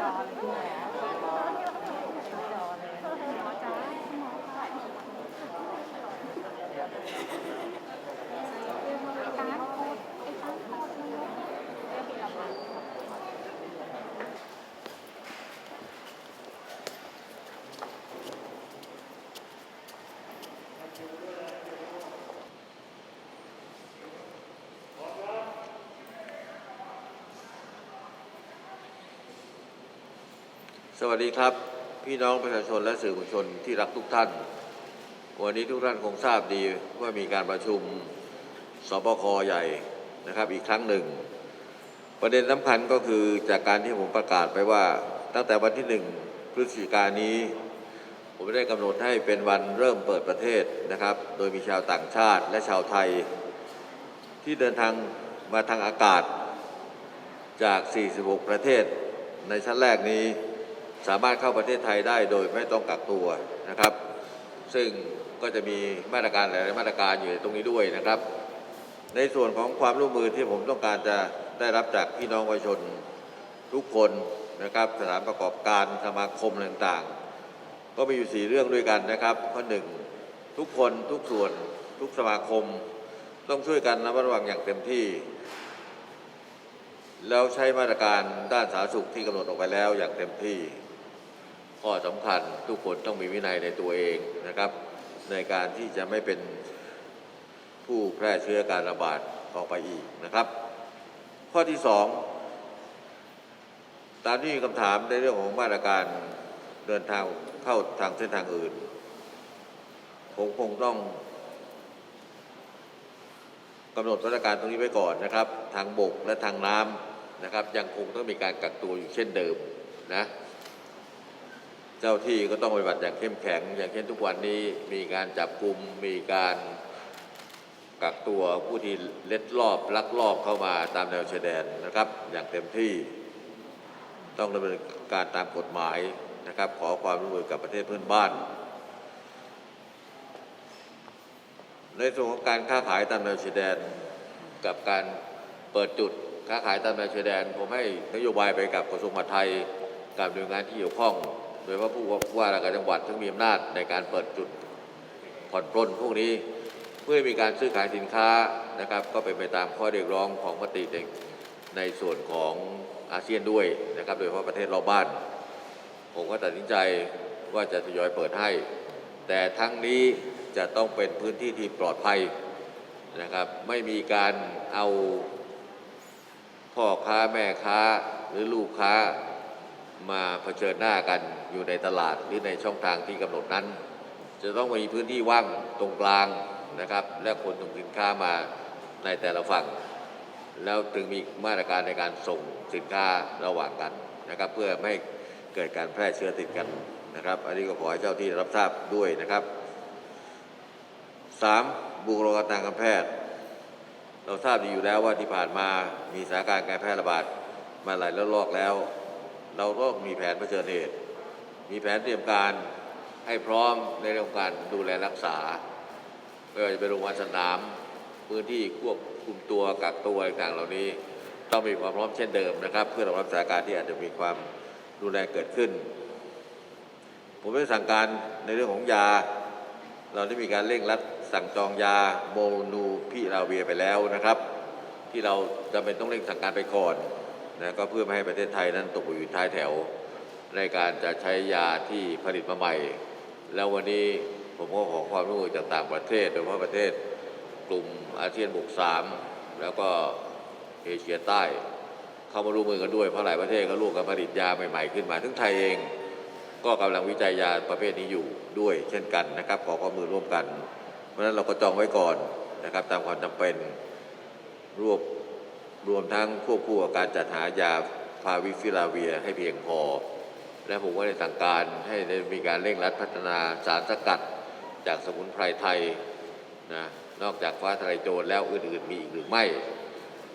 啊。 สวัสดีครับ พี่น้องประชาชนและสื่อมวลชนที่รักทุกท่าน วันนี้ทุกท่านคงทราบดีว่ามีการประชุมสบคใหญ่นะครับอีกครั้งหนึ่ง ประเด็นสำคัญก็คือจากการที่ผมประกาศไปว่า ตั้งแต่วันที่หนึ่งพฤศจิกายนนี้ ผมได้กำหนดให้เป็นวันเริ่มเปิดประเทศนะครับ โดยมีชาวต่างชาติและชาวไทย ที่เดินทางมาทางอากาศจาก 46 ประเทศในชั้นแรกนี้ สามารถเข้าประเทศไทยได้โดยไม่ต้องกักตัวนะครับ ซึ่งก็จะมีมาตรการหลายมาตรการอยู่ในตรงนี้ด้วยนะครับ ในส่วนของความร่วมมือที่ผมต้องการจะได้รับจากพี่น้องประชาชนทุกคนนะครับสถานประกอบการสมาคมต่างๆ ก็มีอยู่สี่เรื่องด้วยกันนะครับ ข้อหนึ่งทุกคนทุกส่วนทุกสมาคม ต้องช่วยกันระมัดระวังอย่างเต็มที่ แล้วใช้มาตรการด้านสาธารณสุขที่กำหนดออกไปแล้วอย่างเต็มที่ ข้อสำคัญทุกคนต้องมีวินัยในตัวเองนะครับ ในการที่จะไม่เป็นผู้แพร่เชื้อการระบาดออกไปอีกนะครับ ข้อที่สองตามที่มีคำถามในเรื่องของมาตรการเดินทางเข้าทางเส้นทางอื่นผมคงต้องกำหนดมาตรการตรงนี้ไว้ก่อนนะครับ ทางบกและทางน้ำนะครับ ยังคงต้องมีการกักตัวอยู่เช่นเดิมนะ เจ้าที่ก็ต้องปฏิบัติอย่างเข้มแข็ง อย่างเช่นทุกวันนี้มีการจับกลุ่มมีการกักตัวผู้ที่เล็ดลอบลักลอบเข้ามาตามแนวชายแดนนะครับ อย่างเต็มที่ ต้องดำเนินการตามกฎหมายนะครับ ขอความร่วมมือกับประเทศเพื่อนบ้าน ในส่วนของการค้าขายตามแนวชายแดน กับการเปิดจุดค้าขายตามแนวชายแดน ผมให้นโยบายไปกับกระทรวงมหาดไทยกับหน่วยงานที่เกี่ยวข้อง ดยเฉพาผู้ว่าราชการจังหวัดที่มีอำนาจในการเปิดจุดผ่อนปลนพวกนี้เพื่อมีการซื้อขายสินค้านะครับ ก็เป็นไปตามข้อเรียกร้องของมติในในส่วนของอาเซียนด้วยนะครับ โดยเฉพาะประเทศรอบบ้าน ผมก็ตัดสินใจว่าจะทยอยเปิดให้ แต่ทั้งนี้จะต้องเป็นพื้นที่ที่ปลอดภัยนะครับ ไม่มีการเอาพ่อค้าแม่ค้าหรือลูกค้า มาเผชิญหน้ากันอยู่ในตลาดหรือในช่องทางที่กำหนดนั้น จะต้องมีพื้นที่ว่างตรงกลางนะครับ และคนส่งสินค้ามาในแต่ละฝั่ง แล้วถึงมีมาตรการในการส่งสินค้าระหว่างกันนะครับ เพื่อไม่เกิดการแพร่เชื้อติดกันนะครับ อันนี้ก็ขอให้เจ้าที่รับทราบด้วยนะครับสามบุคลากรทางการแพทย์ เราทราบดีอยู่แล้วว่าที่ผ่านมามีสถานการณ์การแพร่ระบาดมาหลายระลอกแล้ว เราก็มีแผนเผชิญเหตุ มีแผนเตรียมการให้พร้อมในเรื่องของการดูแลรักษาไม่ว่าจะเป็นโรงพยาบาลสนามพื้นที่ควบคุมตัวกักตัวต่างๆเหล่านี้ ต้องมีความพร้อมเช่นเดิมนะครับ เพื่อรองรับสถานการณ์ที่อาจจะมีความรุนแรงเกิดขึ้น ผมได้สั่งการในเรื่องของยา เราได้มีการเร่งรัดสั่งจองยาโมนูพิราเวียไปแล้วนะครับ ที่เราจำเป็นต้องเร่งสั่งการไปก่อน นะก็เพื่อไม่ให้ประเทศไทยนั้นตกอยู่ท้ายแถว ในการจะใช้ยาที่ผลิตมาใหม่ แล้ววันนี้ผมก็ขอความร่วมมือจากต่างประเทศโดยเฉพาะประเทศกลุ่มอาเซียนบุกสามแล้วก็เอเชียใต้ เข้ามาร่วมมือกันด้วยเพราะหลายประเทศก็ร่วมกันผลิตยาใหม่ๆขึ้นมาทั้งไทยเอง ก็กำลังวิจัยยาประเภทนี้อยู่ด้วย เช่นกันนะครับขอความมือร่วมกัน เพราะฉะนั้นเราก็จองไว้ก่อนนะครับตามความจำเป็นรวบ รวมทั้งควบคู่กับการจัดหายาฟาวิฟิลาเวียให้เพียงพอ และผมก็ได้สั่งการให้ได้มีการเร่งรัดพัฒนาสารสกัดจากสมุนไพรไทยนะนอกจากฟ้าทะลายโจรแล้วอื่นๆมีอีกหรือไม่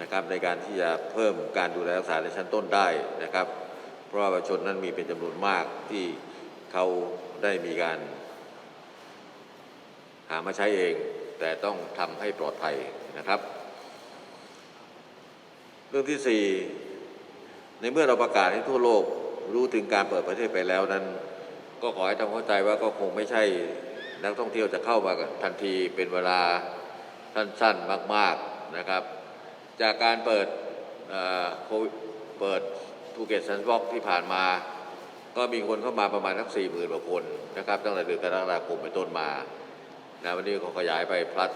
นะครับในการที่จะเพิ่มการดูแลรักษาในชั้นต้นได้นะครับ เพราะว่าประชาชนนั้นมีเป็นจำนวนมากที่เขาได้มีการ หามาใช้เอง แต่ต้องทำให้ปลอดภัยนะครับ เรื่องที่สี่ในเมื่อเราประกาศให้ทั่วโลกรู้ถึงการเปิดประเทศไปแล้วนั้น ก็ขอให้ทำเข้าใจว่าก็คงไม่ใช่นักท่องเที่ยวจะเข้ามาทันทีเป็นเวลาสั้นๆมาก ๆนะครับ จากการเปิดเอ่อโควิดเปิดภูเก็ตซันบ็อกที่ผ่านมา ก็มีคนเข้ามาประมาณทั้งสี่หมื่นกว่าคนนะครับตั้งแต่เดือนกรกฎาคมเป็นต้นมานะวันนี้ก็ขยายไปพลัด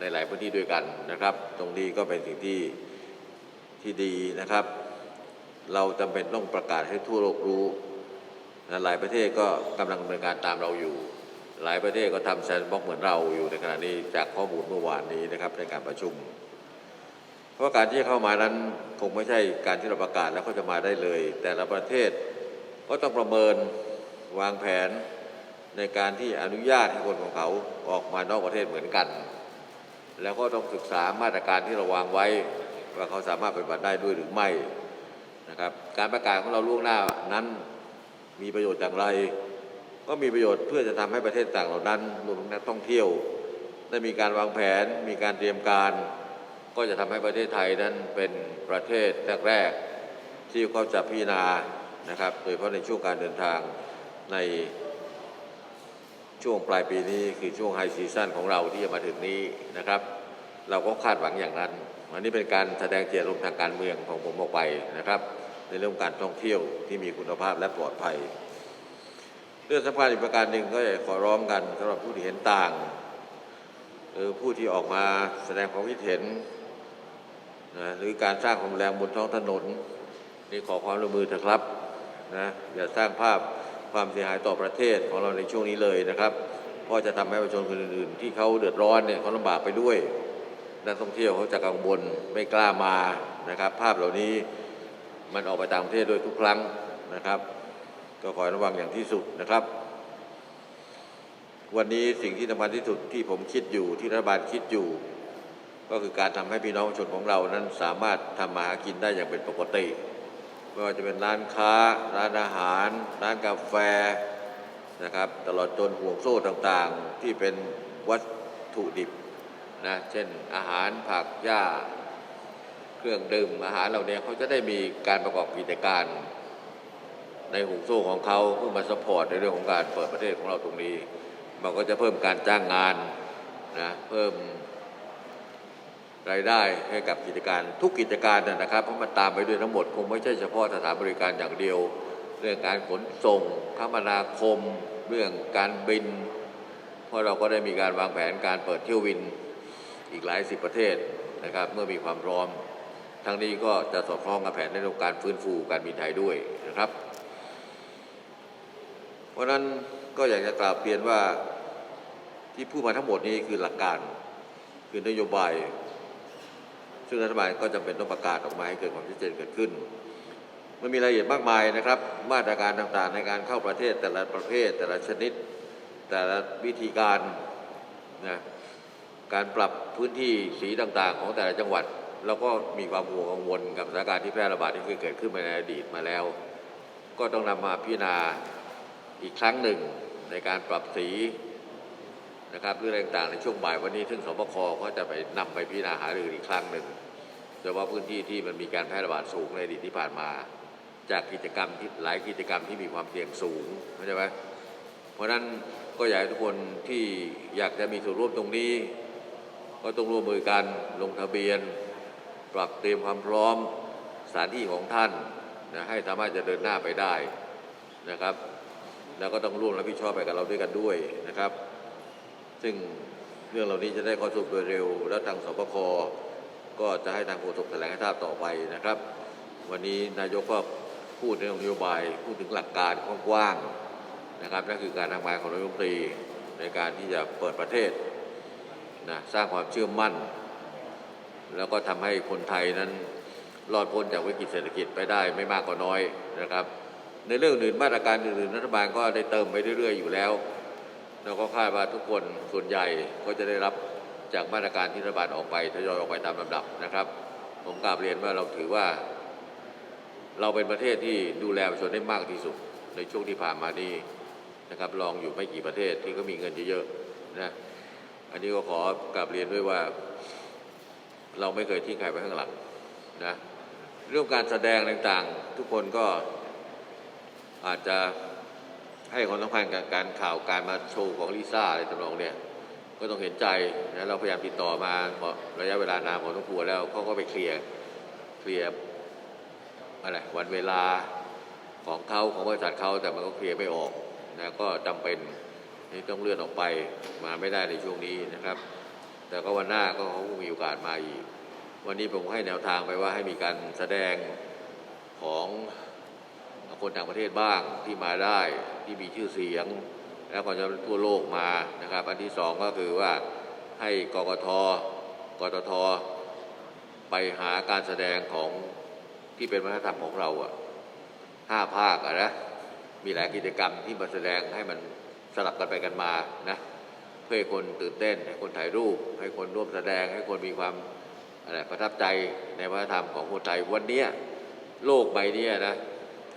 ในหลายพื้นที่ด้วยกันนะครับ ตรงนี้ก็เป็นสิ่งที่ ที่ดีนะครับ เราจำเป็นต้องประกาศให้ทั่วโลกรู้นะหลายประเทศก็กำลังดำเนินการตามเราอยู่ หลายประเทศก็ทำแซนด์บ็อกเหมือนเราอยู่ในขณะนี้จากข้อมูลเมื่อวานนี้นะครับในการประชุม เพราะการที่เข้ามานั้นคงไม่ใช่การที่เราประกาศแล้วเขาจะมาได้เลย แต่ละประเทศก็ต้องประเมินวางแผนในการที่อนุญาตให้คนของเขาออกมานอกประเทศเหมือนกัน แล้วก็ต้องศึกษามาตรการที่เราวางไว้ ว่าเขาสามารถปฏิบัติได้ด้วยหรือไม่นะครับ การประกาศของเราล่วงหน้านั้นมีประโยชน์อย่างไร ก็มีประโยชน์เพื่อจะทำให้ประเทศต่างเหล่านั้นรวมถึงนักท่องเที่ยว ได้มีการวางแผน มีการเตรียมการ ก็จะทำให้ประเทศไทยนั้นเป็นประเทศแรกๆที่เขาจะพิจารณานะครับ โดยเฉพาะในช่วงการเดินทางในช่วงปลายปีนี้คือช่วงไฮซีซั่นของเราที่จะมาถึงนี้นะครับ เราก็คาดหวังอย่างนั้นอันนี้เป็นการแสดงเจตจารมทางการเมืองของผมออกไปนะครับ ในเรื่องการท่องเที่ยวที่มีคุณภาพและปลอดภัย เรื่องสำคัญอีกประการหนึ่งก็อยากขอร้องกันสำหรับผู้ที่เห็นต่างหรือผู้ที่ออกมาแสดงความคิดเห็นนะหรือการสร้างความแรงบนท้องถนนนี่ขอความร่วมมือเถอะครับนะอย่าสร้างภาพความเสียหายต่อประเทศของเราในช่วงนี้เลยนะครับ เพราะจะทำให้ประชาชนคนอื่นๆ ที่เขาเดือดร้อนเนี่ยเขาลำบากไปด้วย นักท่องเที่ยวเขาจะกังวลไม่กล้ามานะครับ ภาพเหล่านี้มันออกไปต่างประเทศด้วยทุกครั้งนะครับ ก็ขอระวังอย่างที่สุดนะครับ วันนี้สิ่งที่สำคัญที่สุดที่ผมคิดอยู่ที่รัฐบาลคิดอยู่ ก็คือการทำให้พี่น้องชาชนของเรานั้นสามารถทำมาหากินได้อย่างเป็นปกติไม่ว่าจะเป็นร้านค้า ร้านอาหาร ร้านกาแฟนะครับ ตลอดจนห่วงโซ่ต่างๆ ที่เป็นวัตถุดิบ นะเช่นอาหารผักหญ้า เครื่องดื่มอาหารเหล่านี้เขาจะได้มีการประกอบกิจการ ในห่วงโซ่ของเขาเพื่อมาสปอร์ตในเรื่องของการเปิดประเทศของเราตรงนี้ มันก็จะเพิ่มการจ้างงานนะเพิ่มรายได้ให้กับกิจการทุกกิจการนะนะครับ เพราะมันตามไปด้วยทั้งหมดคงไม่ใช่เฉพาะสถานบริการอย่างเดียว เรื่องการขนส่งคมนาคม เรื่องการบิน เพราะเราก็ได้มีการวางแผนการเปิดเที่ยวบิน อีกหลายสิบประเทศนะครับเมื่อมีความพร้อม ทั้งนี้ก็จะสอดคล้องกับแผนในเรื่องการฟื้นฟูการบินไทยด้วยนะครับ เพราะนั้นก็อยากจะกราบเรียนว่าที่พูดมาทั้งหมดนี้คือหลักการคือนโยบาย ซึ่งรัฐบาลก็จำเป็นต้องประกาศออกมาให้เกิดความชัดเจนเกิดขึ้นมันมีรายละเอียดมากมายนะครับ มาตรการต่างๆในการเข้าประเทศแต่ละประเภทแต่ละชนิด แต่ละวิธีการนะ การปรับพื้นที่สีต่างๆ ของแต่ละจังหวัดเราก็มีความห่วงกังวลกับสถานการณ์ที่แพร่ระบาดที่เคยเกิดขึ้นมาในอดีตมาแล้ว ก็ต้องนำมาพิจารณาอีกครั้งหนึ่งในการปรับสีนะครับเรื่องต่างๆในช่วงบ่ายวันนี้ซึ่งสบคก็จะไปนำไปพิจารณาหารืออีกครั้งหนึ่งโดยเฉพาะพื้นที่ที่มันมีการแพร่ระบาดสูงในอดีตที่ผ่านมา จากกิจกรรมที่หลายกิจกรรมที่มีความเสี่ยงสูงเข้าใจไหมเพราะฉะนั้นก็อยากให้ทุกคนที่อยากจะมีส่วนร่วมตรงนี้ ก็ต้องร่วมมือกันลงทะเบียน ปรับเตรียมความพร้อมสถานที่ของท่านนะให้สามารถจะเดินหน้าไปได้นะครับ แล้วก็ต้องร่วมรับผิดชอบไปกับเราด้วยกันด้วยนะครับ ซึ่งเรื่องเหล่านี้จะได้ข้อสรุปโดยเร็ว แล้วทางสบคก็จะให้ทางโฆษกแถลงให้ทราบต่อไปนะครับ วันนี้นายกก็พูดในเรื่องนโยบายพูดถึงหลักการกว้างๆนะครับนั่นคือการทำงานของนายกรัฐมนตรีในการที่จะเปิดประเทศ นะสร้างความเชื่อมั่น แล้วก็ทำให้คนไทยนั้นรอดพ้นจากวิกฤตเศรษฐกิจไปได้ไม่มากก็น้อยนะครับ ในเรื่องอื่นมาตรการอื่นๆรัฐบาลก็ได้เติมไปเรื่อย ๆ อยู่แล้วแล้วก็คาดว่าทุกคนส่วนใหญ่ก็จะได้รับจากมาตรการที่รัฐบาลออกไปทยอยออกไปตามลำดับนะครับ ผมกราบเรียนว่าเราถือว่า เราเป็นประเทศที่ดูแลประชาชนได้มากที่สุด ในช่วงที่ผ่านมานี้นะครับลองอยู่ไม่กี่ประเทศที่ก็มีเงินเยอะๆนะ อันนี้ก็ขอกราบเรียนด้วยว่า เราไม่เคยทิ้งใครไว้ข้างหลังนะเรื่องการแสดงต่างๆ ทุกคนก็อาจจะให้ความสำคัญกับการข่าวการมาโชว์ของลิซ่าอะไรต่างๆเนี่ยก็ต้องเห็นใจนะเราพยายามติดต่อมาพอระยะเวลานานพอสมควรแล้วเขาก็ไปเคลียร์เคลียร์อะไรวันเวลาของเขาของบริษัทเขาแต่มันก็เคลียร์ไม่ออกนะก็จำเป็น ที่ต้องเลื่อนออกไปมาไม่ได้ในช่วงนี้นะครับ แต่ก็วันหน้าก็เขาคงมีโอกาสมาอีก วันนี้ผมให้แนวทางไปว่าให้มีการแสดงของคนต่างประเทศบ้างที่มาได้ที่มีชื่อเสียง แล้วก็จะทั่วโลกมานะครับ อันที่สองก็คือว่าให้กกทกตทไปหาการแสดงของที่เป็นวัฒนธรรมของเราอะห้าภาคอะนะมีหลายกิจกรรมที่มาแสดงให้มัน สลับกันไปกันมานะเพื่อให้คนตื่นเต้น ให้คนถ่ายรูป ให้คนร่วมแสดง ให้คนมีความอะไรประทับใจในวัฒนธรรมของคนไทยวันนี้โลกใบนี้นะ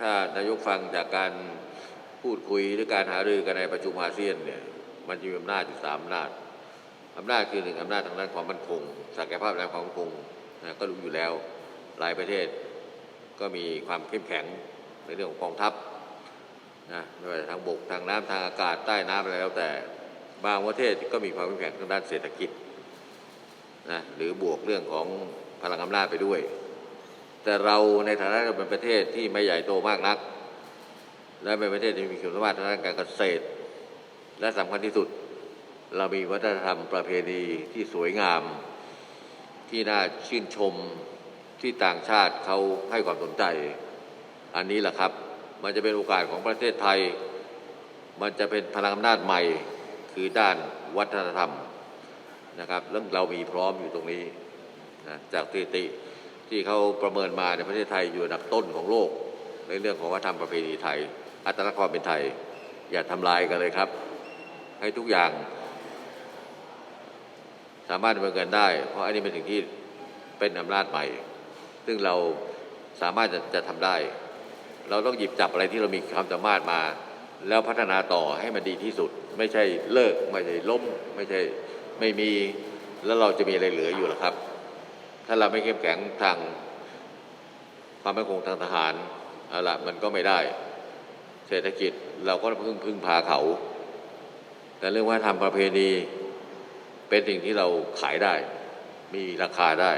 ถ้านายกฟังจากการพูดคุยหรือการหารือกันในประชุมอาเซียนเนี่ยมันจะมีอำนาจอยู่สามอำนาจอำนาจคือหนึ่งอำนาจทางด้านความมั่นคงศักยภาพด้านความมั่นคงนะก็รู้อยู่แล้วหลายประเทศก็มีความเข้มแข็งในเรื่องของกองทัพ นะไม่ว่าจะทางบกทางน้ำทางอากาศใต้น้ำอะไรแล้วแต่บางประเทศก็มีความเข้มแข็งทางด้านเศรษฐกิจนะหรือบวกเรื่องของพลังอำนาจไปด้วย แต่เราในฐานะเราเป็นประเทศที่ไม่ใหญ่โตมากนัก และเป็นประเทศที่มีคุณสมบัติทางด้านการเกษตร และสำคัญที่สุด เรามีวัฒนธรรมประเพณีที่สวยงาม ที่น่าชื่นชมที่ต่างชาติเขาให้ความสนใจ อันนี้แหละครับ มันจะเป็นโอกาสของประเทศไทย มันจะเป็นพลังอำนาจใหม่คือด้านวัฒนธรรมนะครับแล้วเรามีพร้อมอยู่ตรงนี้นะจากสถิติที่เขาประเมินมาในประเทศไทยอยู่อันดับต้นของโลก ในเรื่องของวัฒนธรรมประเพณีไทย อัตลักษณ์ความเป็นไทย อย่าทำลายกันเลยครับ ให้ทุกอย่าง สามารถดำเนินการได้ เพราะอันนี้เป็นสิ่งที่เป็นอำนาจใหม่ ซึ่งเราสามารถจะจะทำได้ เราต้องหยิบจับอะไรที่เรามีความสามารถมา แล้วพัฒนาต่อให้มันดีที่สุด ไม่ใช่เลิกไม่ใช่ล้ม ไม่ใช่ไม่มีแล้วเราจะมีอะไรเหลืออยู่หรอครับ ถ้าเราไม่เข้มแข็งทางความมั่นคงทางทหารอาละมันก็ไม่ได้ เศรษฐกิจเราก็พึ่งพึ่งพาเขา แต่เรื่องว่าทำประเพณีเป็นสิ่งที่เราขายได้ มีราคาได้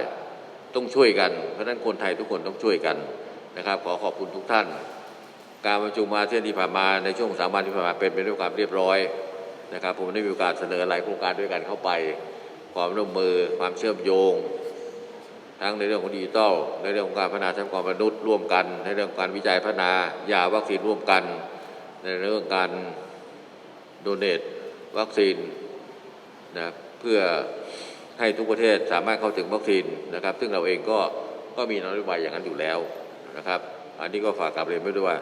ต้องช่วยกัน เพราะฉะนั้นคนไทยทุกคนต้องช่วยกัน นะครับ ขอขอบคุณทุกท่าน การประชุมอาเซียนที่ผ่านมาในช่วงสามวันที่ผ่านมาเป็นไปด้วยความเรียบร้อยนะครับ ผมได้มีโอกาสเสนอหลายโครงการด้วยกันเข้าไป ความร่วมมือความเชื่อมโยง ทั้งในเรื่องของดิจิทัลในเรื่องของการพัฒนาทรัพยากรมนุษย์ร่วมกัน ในเรื่องการวิจัยพัฒนายาวัคซีนร่วมกัน ในเรื่องการโดเนตวัคซีนนะเพื่อให้ทุกประเทศสามารถเข้าถึงวัคซีนนะครับ ซึ่งเราเองก็ก็มีนโยบายอย่างนั้นอยู่แล้ว นะครับ อันนี้ก็ฝากกลับเรียนไว้ด้วยว่า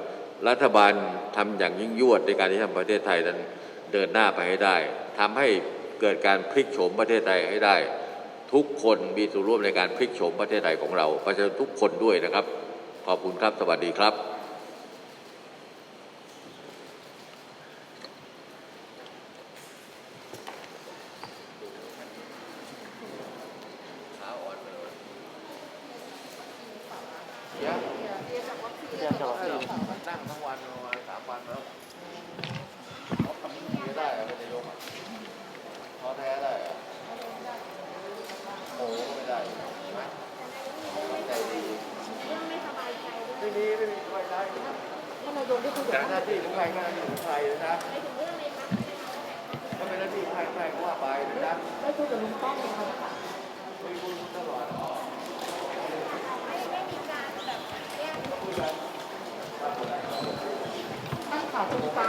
รัฐบาลทำอย่างยิ่งยวดในการที่ทำประเทศไทยนั้นเดินหน้าไปให้ได้ทำให้เกิดการพลิกโฉมประเทศไทยให้ได้ ทุกคนมีส่วนร่วมในการพลิกโฉมประเทศไทยของเราประชาชนทุกคนด้วยนะครับ ขอบคุณครับสวัสดีครับ ช่วที่คุณทำหน้าที่ของใครงานของใครนะนะก็เป็นหน้าที่ของใครใครว่าไปนะนะไม่คุยกับลุงป้อมเลยครับไม่คุยตลอดไม่ไม่มีการแบบแยกคุยกันตั้งข่าวคุณป้า